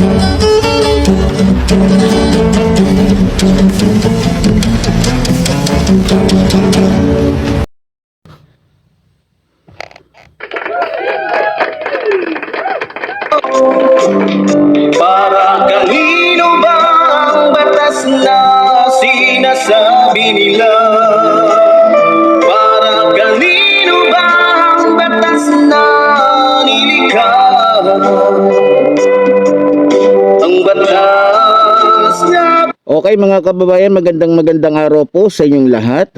Para mga kababayan, magandang magandang araw po sa inyong lahat.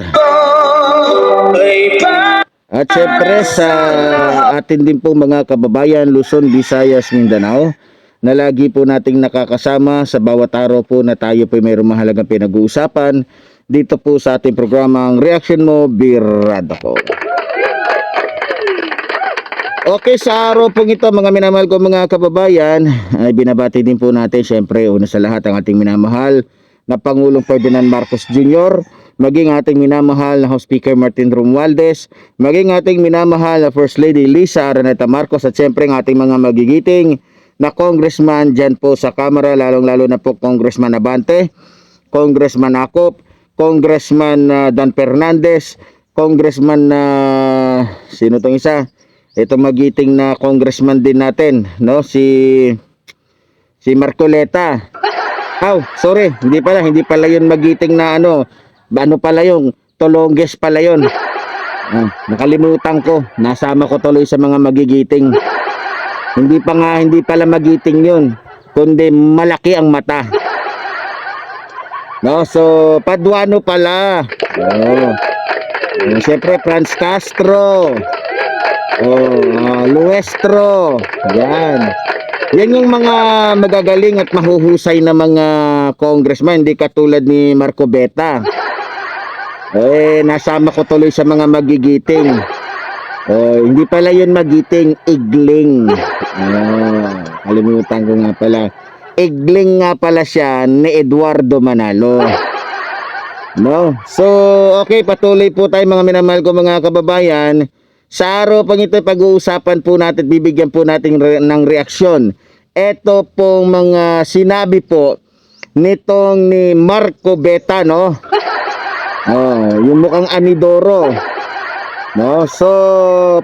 At syempre sa atin din po mga kababayan, Luzon, Visayas, Mindanao, na lagi po nating nakakasama sa bawat araw po na tayo po mayroong mahalagang pinag-uusapan dito po sa ating programang Reaction Mo, Birada ko. Okay, sa araw pong ito mga minamahal ko mga kababayan, ay binabati din po natin syempre una sa lahat ang ating minamahal na Pangulong Ferdinand Marcos Jr., maging ating minamahal na House Speaker Martin Romualdez, maging ating minamahal na First Lady Lisa Araneta Marcos at syempre ang ating mga magigiting na congressman dyan po sa Kamara, lalong-lalo na po Congressman Abante, Congressman Akop, Congressman ah, Dan Fernandez, Congressman na sino tong isa? Ito magiting na congressman din natin, no? Si si Marcoleta. Aw, sorry, hindi pala, hindi pala 'yun magiting na ano. Ano pala yung Tolonges pala 'yun. Ah, nakalimutan ko. Nasama ko tuloy sa mga magigiting. Hindi pa nga, hindi pala magiting 'yun, kundi malaki ang mata. No, so Paduano pala. Oh. Eh, Siyempre, Franz Castro. Oh, ah, Luestro. Yan. Yan yung mga magagaling at mahuhusay na mga congressman, hindi katulad ni Marco Beta. Eh, nasama ko tuloy sa mga magigiting. Oh, hindi pala yun magiting, igling. Ah, kalimutan ko nga pala. Igling nga pala siya ni Eduardo Manalo. No? So, okay, patuloy po tayo mga minamahal ko mga kababayan. Sa araw pang ito, pag-uusapan po natin, bibigyan po natin re- ng reaksyon. Ito pong mga sinabi po nitong ni Marco Beta, no? Oh, yung mukhang anidoro. No? So,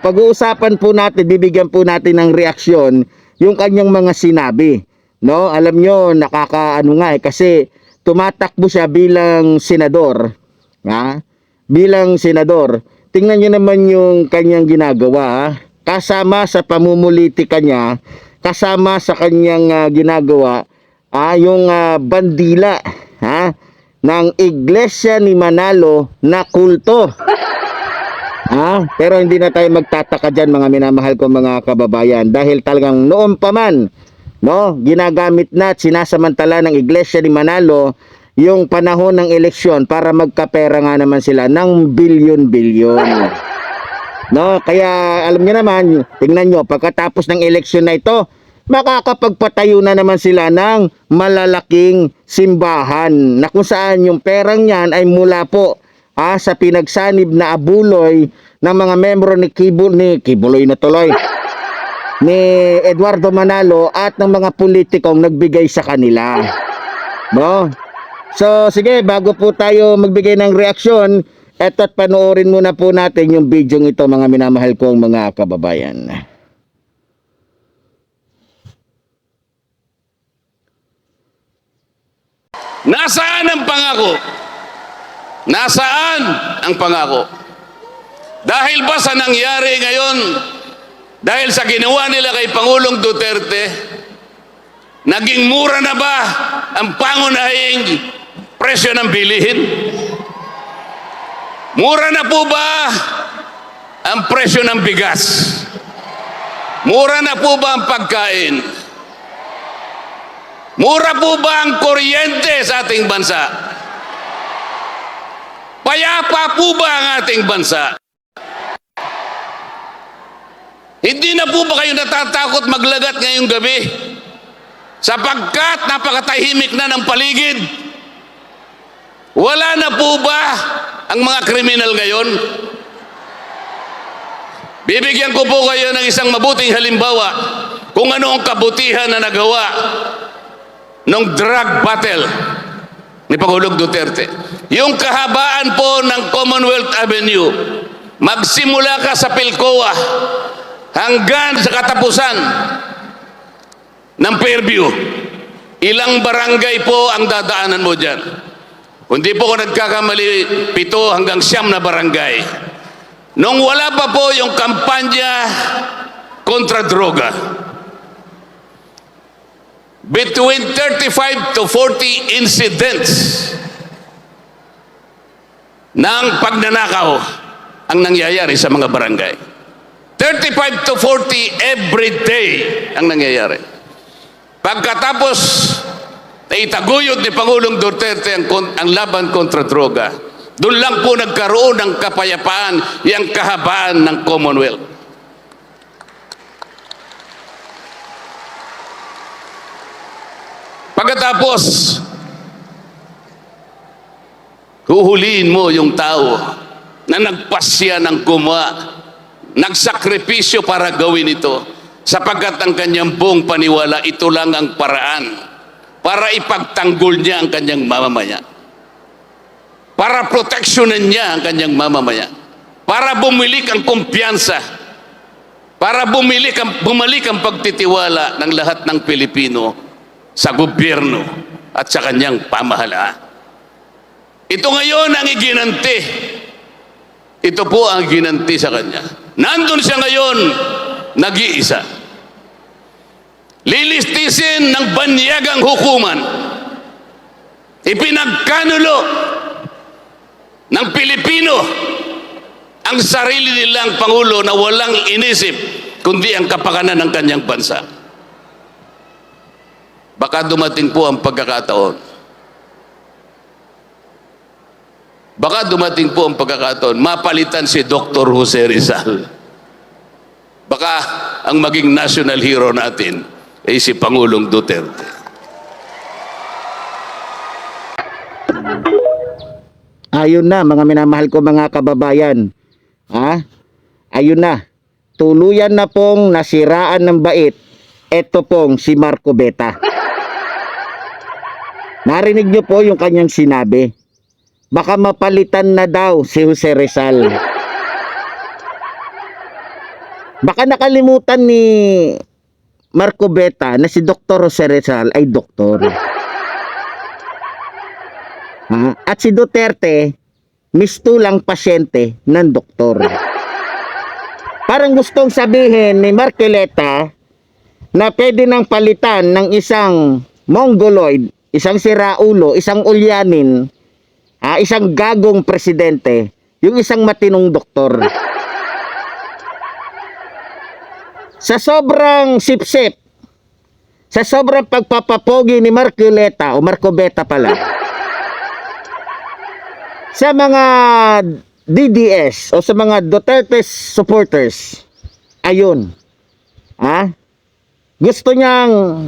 pag-uusapan po natin, bibigyan po natin ng reaksyon yung kanyang mga sinabi. No? Alam nyo, nakakaano nga eh, kasi tumatakbo siya bilang senador. Ha? Bilang senador. Tingnan nyo naman yung kanyang ginagawa. ha? Kasama sa pamumulitika niya, kasama sa kanyang ah, ginagawa, ah, yung ah, bandila ha? ng Iglesia ni Manalo na kulto. Ah, pero hindi na tayo magtataka diyan mga minamahal ko mga kababayan dahil talagang noon pa man no, ginagamit na at sinasamantala ng Iglesia ni Manalo yung panahon ng eleksyon para magkapera nga naman sila ng bilyon-bilyon. No, kaya alam niyo naman, tingnan niyo pagkatapos ng eleksyon na ito, makakapagpatayo na naman sila ng malalaking simbahan na kung saan yung perang yan ay mula po ah, sa pinagsanib na abuloy ng mga membro ni Kibo ni Kibuloy na tuloy ni Eduardo Manalo at ng mga politikong nagbigay sa kanila. No? So sige, bago po tayo magbigay ng reaksyon, eto't panoorin muna po natin yung video ito mga minamahal kong mga kababayan. Nasaan ang pangako? Nasaan ang pangako? Dahil ba sa nangyari ngayon, dahil sa ginawa nila kay Pangulong Duterte, naging mura na ba ang pangunahing presyo ng bilihin? Mura na po ba ang presyo ng bigas? Mura na po ba ang pagkain? Mura po ba ang kuryente sa ating bansa? Payapa po ba ang ating bansa? Hindi na po ba kayo natatakot maglagat ngayong gabi? Sapagkat napakatahimik na ng paligid. Wala na po ba ang mga kriminal ngayon? Bibigyan ko po kayo ng isang mabuting halimbawa kung ano ang kabutihan na nagawa ng drug battle ni Pangulong Duterte. Yung kahabaan po ng Commonwealth Avenue, magsimula ka sa Pilcoa hanggang sa katapusan ng Fairview. Ilang barangay po ang dadaanan mo dyan. Kung di po ko nagkakamali, pito hanggang siyam na barangay. Nung wala pa po yung kampanya kontra droga, between 35 to 40 incidents ng pagnanakaw ang nangyayari sa mga barangay. 35 to 40 every day ang nangyayari. Pagkatapos na itaguyod ni Pangulong Duterte ang, ang laban kontra droga, doon lang po nagkaroon ng kapayapaan yung kahabaan ng Commonwealth. Pagkatapos, huhulihin mo yung tao na nagpasya ng gumawa, nagsakripisyo para gawin ito, sapagkat ang kanyang buong paniwala, ito lang ang paraan para ipagtanggol niya ang kanyang mamamaya. Para proteksyonan niya ang kanyang mamamaya. Para bumalik ang kumpiyansa. Para bumalik ang, bumalik ang pagtitiwala ng lahat ng Pilipino sa gobyerno at sa kanyang pamahalaan. Ito ngayon ang iginanti. Ito po ang ginanti sa kanya. Nandun siya ngayon, nag-iisa. Lilistisin ng banyagang hukuman. Ipinagkanulo ng Pilipino ang sarili nilang Pangulo na walang inisip kundi ang kapakanan ng kanyang bansa. Baka dumating po ang pagkakataon. Baka dumating po ang pagkakataon, mapalitan si Dr. Jose Rizal. Baka ang maging national hero natin ay si Pangulong Duterte. Ayun na, mga minamahal ko mga kababayan. Ha? Ayun na. Tuluyan na pong nasiraan ng bait. Ito pong si Marco Beta. Narinig niyo po yung kanyang sinabi. Baka mapalitan na daw si Jose Rizal. Baka nakalimutan ni Marco Beta na si Dr. Jose Rizal ay doktor. Ha? At si Duterte, mistulang pasyente ng doktor. Parang gustong sabihin ni Marcoleta na pwede nang palitan ng isang mongoloid, isang siraulo, isang ulyanin, ah, isang gagong presidente, yung isang matinong doktor. Sa sobrang sipsip, sa sobrang pagpapapogi ni Marcoleta o Marcobeta pala, sa mga DDS o sa mga Duterte supporters, ayun, ha? Gusto niyang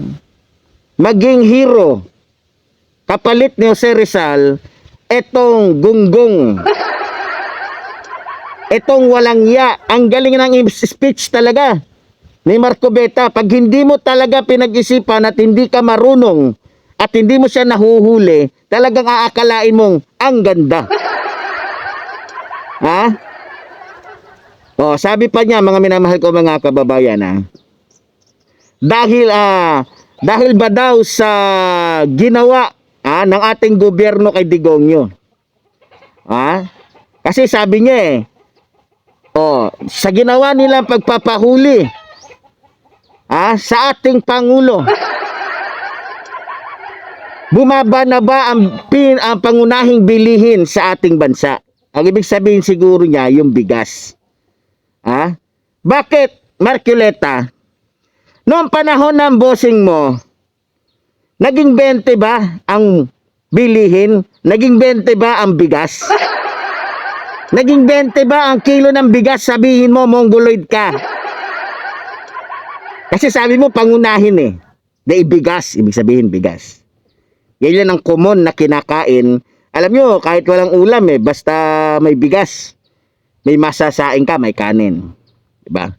maging hero kapalit ni Jose Rizal etong gunggong. Etong walang ya. Ang galing ng speech talaga ni Marco Beta pag hindi mo talaga pinag-isipan at hindi ka marunong at hindi mo siya nahuhuli talagang aakalain mong ang ganda. Ha? Oh sabi pa niya mga minamahal ko mga kababayan ha. Dahil ah dahil ba daw sa ginawa ah, ng ating gobyerno kay Digongyo? Ha? Kasi sabi niya eh oh sa ginawa nilang pagpapahuli ah, sa ating pangulo bumaba na ba ang, pin, ang pangunahing bilihin sa ating bansa ang ibig sabihin siguro niya yung bigas ha bakit Marculeta Noong panahon ng bossing mo, naging 20 ba ang bilihin? Naging 20 ba ang bigas? Naging 20 ba ang kilo ng bigas? Sabihin mo, mongoloid ka. Kasi sabi mo, pangunahin eh. Dahil bigas, ibig sabihin bigas. Yan yan ang common na kinakain. Alam nyo, kahit walang ulam eh, basta may bigas, may masasain ka, may kanin. Diba?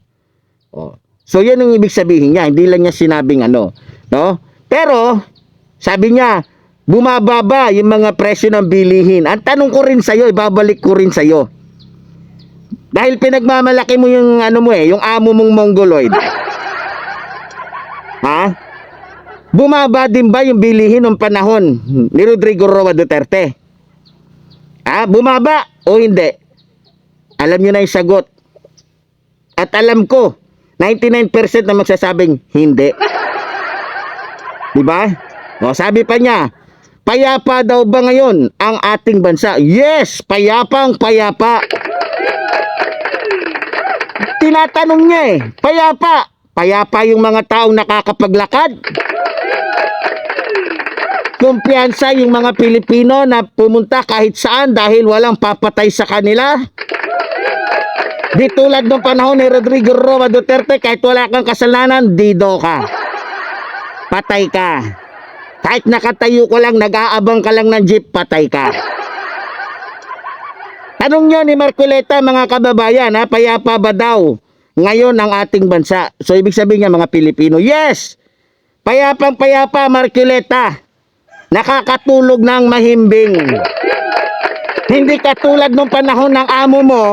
Oh. So, yan ang ibig sabihin niya. Hindi lang niya sinabing ano. No? Pero, Sabi niya, bumababa yung mga presyo ng bilihin. Ang tanong ko rin sa'yo, ibabalik ko rin sa'yo. Dahil pinagmamalaki mo yung ano mo eh, yung amo mong mongoloid. Ha? Bumaba din ba yung bilihin ng panahon ni Rodrigo Roa Duterte? Ha? Bumaba o hindi? Alam nyo na yung sagot. At alam ko, 99% na magsasabing hindi. Di ba? O sabi pa niya, payapa daw ba ngayon ang ating bansa? Yes, payapang payapa. Tinatanong niya eh, payapa. Payapa yung mga taong nakakapaglakad. Kumpiyansa yung mga Pilipino na pumunta kahit saan dahil walang papatay sa kanila. Di tulad ng panahon ni Rodrigo Roa Duterte, kahit wala kang kasalanan, dido ka. Patay ka. Kahit nakatayo ko lang, nag-aabang ka lang ng jeep, patay ka. Tanong nyo ni Marcoleta, mga kababayan, ha, payapa ba daw ngayon ang ating bansa? So, ibig sabihin niya, mga Pilipino, yes! Payapang payapa, Marcoleta. Nakakatulog ng mahimbing. Hindi katulad nung panahon ng amo mo,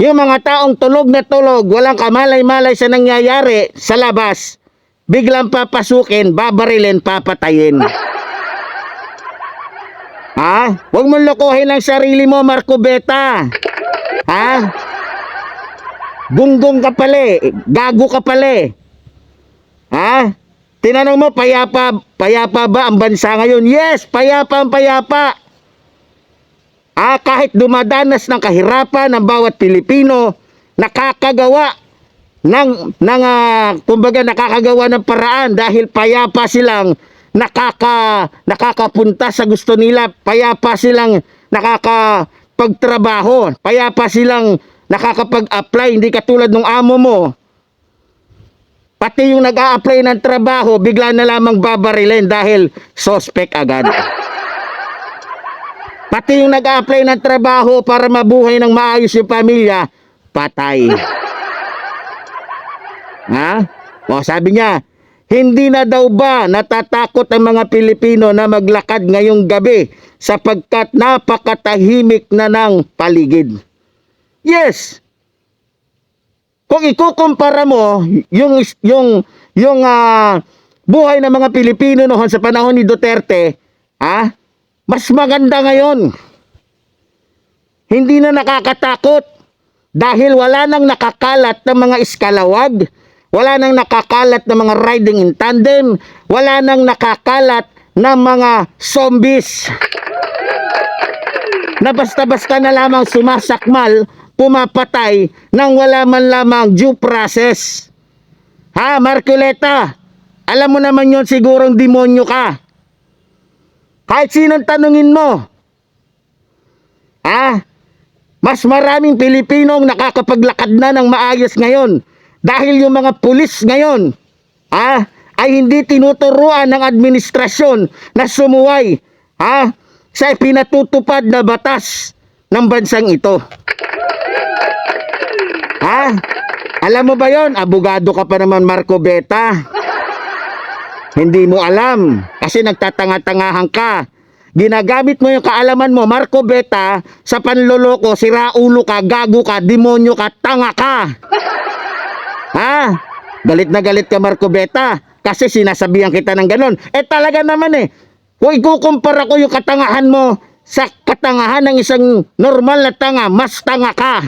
yung mga taong tulog na tulog, walang kamalay-malay sa nangyayari sa labas, biglang papasukin, babarilin, papatayin. Ha? Huwag mong lokohin ang sarili mo, Marco Beta. Ha? Gunggong ka pala eh. Gago ka pala eh. Ha? Tinanong mo, payapa, payapa ba ang bansa ngayon? Yes, payapa ang payapa. Ah, kahit dumadanas ng kahirapan ng bawat Pilipino, nakakagawa ng, ng ah, kumbaga nakakagawa ng paraan dahil payapa silang nakaka, nakakapunta sa gusto nila, payapa silang nakakapagtrabaho, payapa silang nakakapag-apply, hindi katulad ng amo mo. Pati yung nag-a-apply ng trabaho, bigla na lamang babarilin dahil suspect agad. Pati yung nag-a-apply ng trabaho para mabuhay ng maayos yung pamilya, patay. Ha? O sabi niya, hindi na daw ba natatakot ang mga Pilipino na maglakad ngayong gabi sapagkat napakatahimik na ng paligid? Yes. Kung ikukumpara mo yung yung yung ah, buhay ng mga Pilipino noon sa panahon ni Duterte, ah, mas maganda ngayon. Hindi na nakakatakot dahil wala nang nakakalat ng mga iskalawag, wala nang nakakalat ng mga riding in tandem, wala nang nakakalat ng mga zombies. Na basta-basta na lamang sumasakmal, pumapatay nang wala man lamang due process. Ha, Marcoleta? Alam mo naman yon sigurong demonyo ka. Kahit sinong tanungin mo. Ha? Mas maraming Pilipinong nakakapaglakad na ng maayos ngayon dahil yung mga pulis ngayon ha, ay hindi tinuturuan ng administrasyon na sumuway ha, sa pinatutupad na batas ng bansang ito. Ha? Alam mo ba yon? Abogado ka pa naman Marco Beta. Hindi mo alam kasi nagtatanga-tangahan ka. Ginagamit mo yung kaalaman mo, Marco Beta, sa panloloko, siraulo ka, gago ka, demonyo ka, tanga ka. Ha? Galit na galit ka, Marco Beta, kasi sinasabihan kita ng ganon. Eh talaga naman eh, kung ikukumpara ko yung katangahan mo sa katangahan ng isang normal na tanga, mas tanga ka.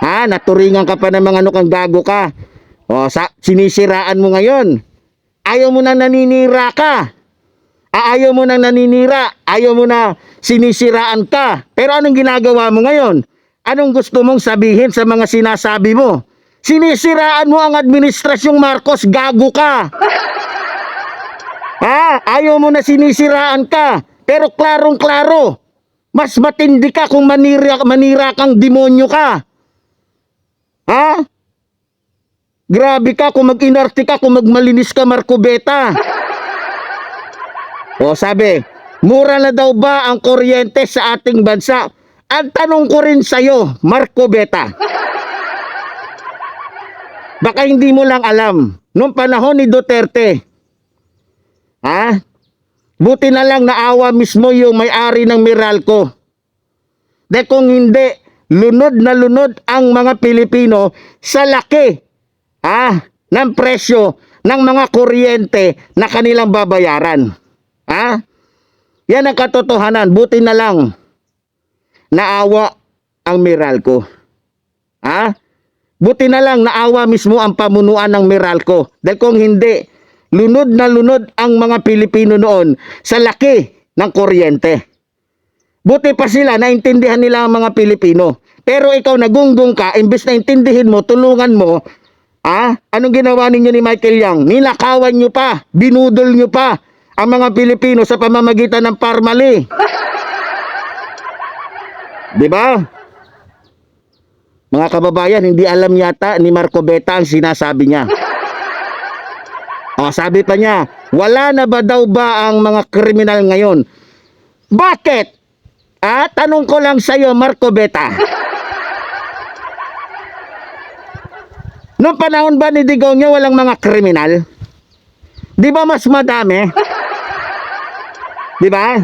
Ha? Naturingan ka pa ng mga ano kang gago ka. O, sa, sinisiraan mo ngayon. Ayaw mo na naninira ka. Ayaw mo na naninira. Ayaw mo na sinisiraan ka. Pero anong ginagawa mo ngayon? Anong gusto mong sabihin sa mga sinasabi mo? Sinisiraan mo ang administrasyong Marcos. Gago ka. Ha? Ayaw mo na sinisiraan ka. Pero klarong-klaro. Mas matindi ka kung manira, manira kang demonyo ka. Ha? Grabe ka kung mag-inarte ka, kung magmalinis ka, Marco Beta. O sabi, mura na daw ba ang kuryente sa ating bansa? Ang tanong ko rin sa'yo, Marco Beta. Baka hindi mo lang alam, noong panahon ni Duterte, Ha? Buti na lang naawa mismo yung may-ari ng Meralco. De kung hindi, lunod na lunod ang mga Pilipino sa laki ah, ng presyo ng mga kuryente na kanilang babayaran. Ha? Yan ang katotohanan. Buti na lang naawa ang Meralco. Ha? Buti na lang naawa mismo ang pamunuan ng Meralco. Dahil kung hindi, lunod na lunod ang mga Pilipino noon sa laki ng kuryente. Buti pa sila, naintindihan nila ang mga Pilipino. Pero ikaw nagunggong ka, imbes na intindihin mo, tulungan mo, ah, anong ginawa ninyo ni Michael Yang? Nilakawan nyo pa, binudol nyo pa ang mga Pilipino sa pamamagitan ng parmali. Di ba? Mga kababayan, hindi alam yata ni Marco Beta ang sinasabi niya. O, sabi pa niya, wala na ba daw ba ang mga kriminal ngayon? Bakit? Ah, tanong ko lang sa'yo, Marco Beta. Noong panahon ba ni Digong niya walang mga kriminal? Di ba mas madami? Di ba?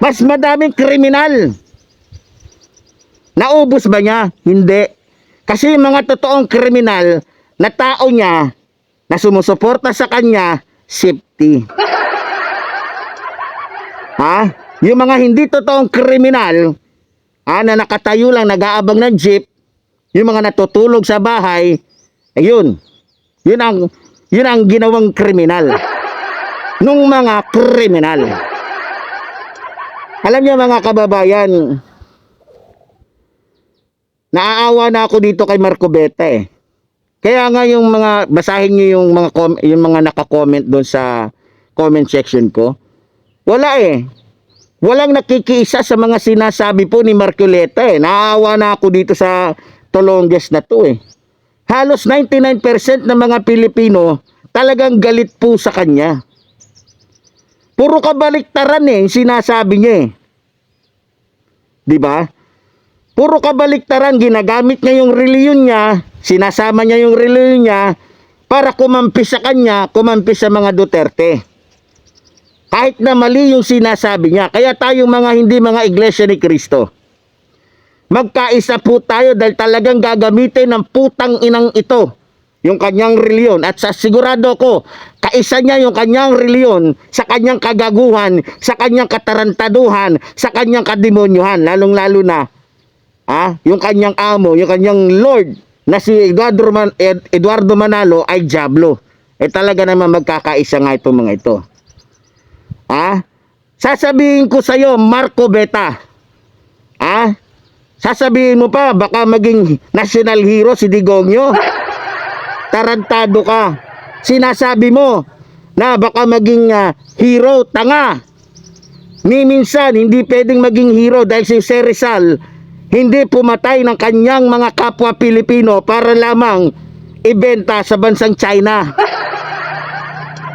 Mas madaming kriminal. Naubos ba niya? Hindi. Kasi yung mga totoong kriminal na tao niya na sumusuporta sa kanya, safety. Ha? Yung mga hindi totoong kriminal, ah, na nakatayo lang, nag-aabang ng jeep, yung mga natutulog sa bahay, ayun. Yun ang, yun ang ginawang kriminal. Nung mga kriminal. Alam niyo mga kababayan, naaawa na ako dito kay Marco Beta eh. Kaya nga yung mga basahin niyo yung mga yung mga naka-comment doon sa comment section ko. Wala eh. Walang nakikiisa sa mga sinasabi po ni Marcoleta eh. Naaawa na ako dito sa Tolonges na to eh. Halos 99% ng mga Pilipino talagang galit po sa kanya. Puro kabaliktaran eh sinasabi niya eh. 'Di ba? Puro kabaliktaran ginagamit niya yung reliyon niya, sinasama niya yung reliyon niya para kumampi sa kanya, kumampi sa mga Duterte. Kahit na mali yung sinasabi niya. Kaya tayong mga hindi mga iglesia ni Kristo. Magkaisa po tayo dahil talagang gagamitin ng putang inang ito yung kanyang reliyon at sa sigurado ko kaisa niya yung kanyang reliyon sa kanyang kagaguhan sa kanyang katarantaduhan sa kanyang kademonyuhan lalong lalo na ah, yung kanyang amo yung kanyang lord na si Eduardo, Man, Ed- Eduardo Manalo ay Diablo eh talaga naman magkakaisa nga itong mga ito Ah? Sasabihin ko sa iyo, Marco Beta. Ah? Sasabihin mo pa, baka maging national hero si Digongyo. Tarantado ka. Sinasabi mo na baka maging ah, hero, tanga. Ni minsan, hindi pwedeng maging hero dahil si Sir Rizal hindi pumatay ng kanyang mga kapwa Pilipino para lamang ibenta sa bansang China.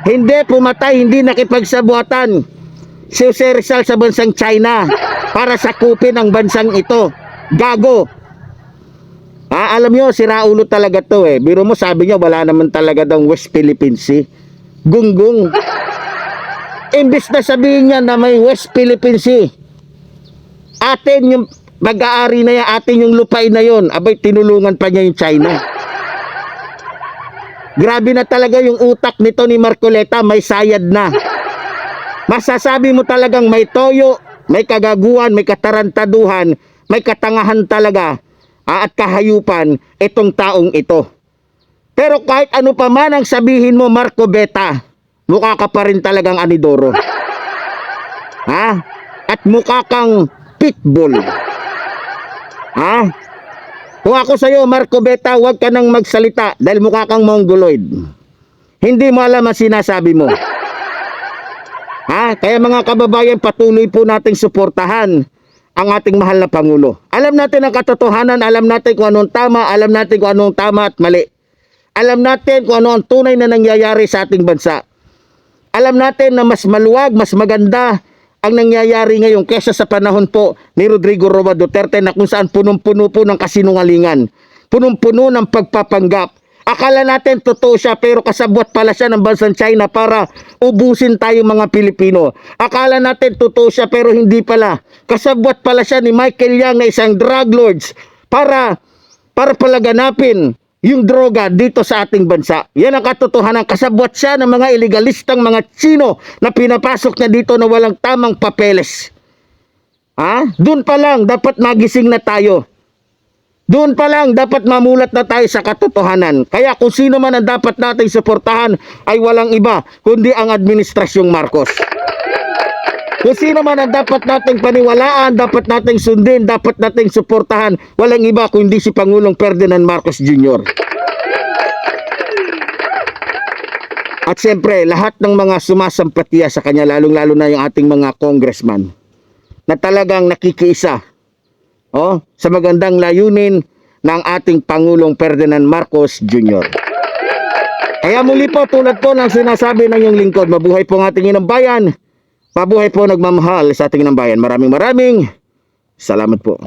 Hindi pumatay, hindi nakipagsabuatan si Jose Rizal sa bansang China para sakupin ang bansang ito. Gago. Ah, alam nyo, si Raulo talaga to eh. Biro mo sabi niya wala naman talaga daw West Philippine Sea. Gunggong. Imbis na sabihin niya na may West Philippine Sea. Atin yung mag-aari na yan, atin yung lupain na yon. Abay, tinulungan pa niya yung China. Grabe na talaga yung utak nito ni Marcoleta, may sayad na. Masasabi mo talagang may toyo, may kagaguhan, may katarantaduhan, may katangahan talaga ah, at kahayupan itong taong ito. Pero kahit ano pa man ang sabihin mo Marco Beta, mukha ka pa rin talagang anidoro. Ha? At mukha kang pitbull. Ha? Kung ako sa'yo, Marco Beta, huwag ka nang magsalita dahil mukha kang mongoloid. Hindi mo alam ang sinasabi mo. Ha? Kaya mga kababayan, patuloy po nating suportahan ang ating mahal na Pangulo. Alam natin ang katotohanan, alam natin kung anong tama, alam natin kung anong tama at mali. Alam natin kung ano ang tunay na nangyayari sa ating bansa. Alam natin na mas maluwag, mas maganda ang nangyayari ngayon kesa sa panahon po ni Rodrigo Roa Duterte na kung saan punong-puno po ng kasinungalingan, punong-puno ng pagpapanggap, Akala natin totoo siya pero kasabwat pala siya ng bansang China para ubusin tayo mga Pilipino. Akala natin totoo siya pero hindi pala. Kasabwat pala siya ni Michael Yang na isang drug lords para para palaganapin yung droga dito sa ating bansa. Yan ang katotohanan. Kasabwat siya ng mga ilegalistang mga Chino na pinapasok na dito na walang tamang papeles. Ha? Doon pa lang dapat magising na tayo. Doon pa lang dapat mamulat na tayo sa katotohanan. Kaya kung sino man ang dapat nating suportahan ay walang iba kundi ang administrasyong Marcos. Kung sino ang dapat nating paniwalaan, dapat nating sundin, dapat nating suportahan, walang iba kundi si Pangulong Ferdinand Marcos Jr. At siyempre, lahat ng mga sumasampatiya sa kanya, lalong-lalo na yung ating mga congressman, na talagang nakikiisa oh, sa magandang layunin ng ating Pangulong Ferdinand Marcos Jr. Kaya muli po tulad po ng sinasabi ng iyong lingkod, mabuhay po ang ating inang bayan, mabuhay po nagmamahal sa ating inang bayan. Maraming maraming salamat po.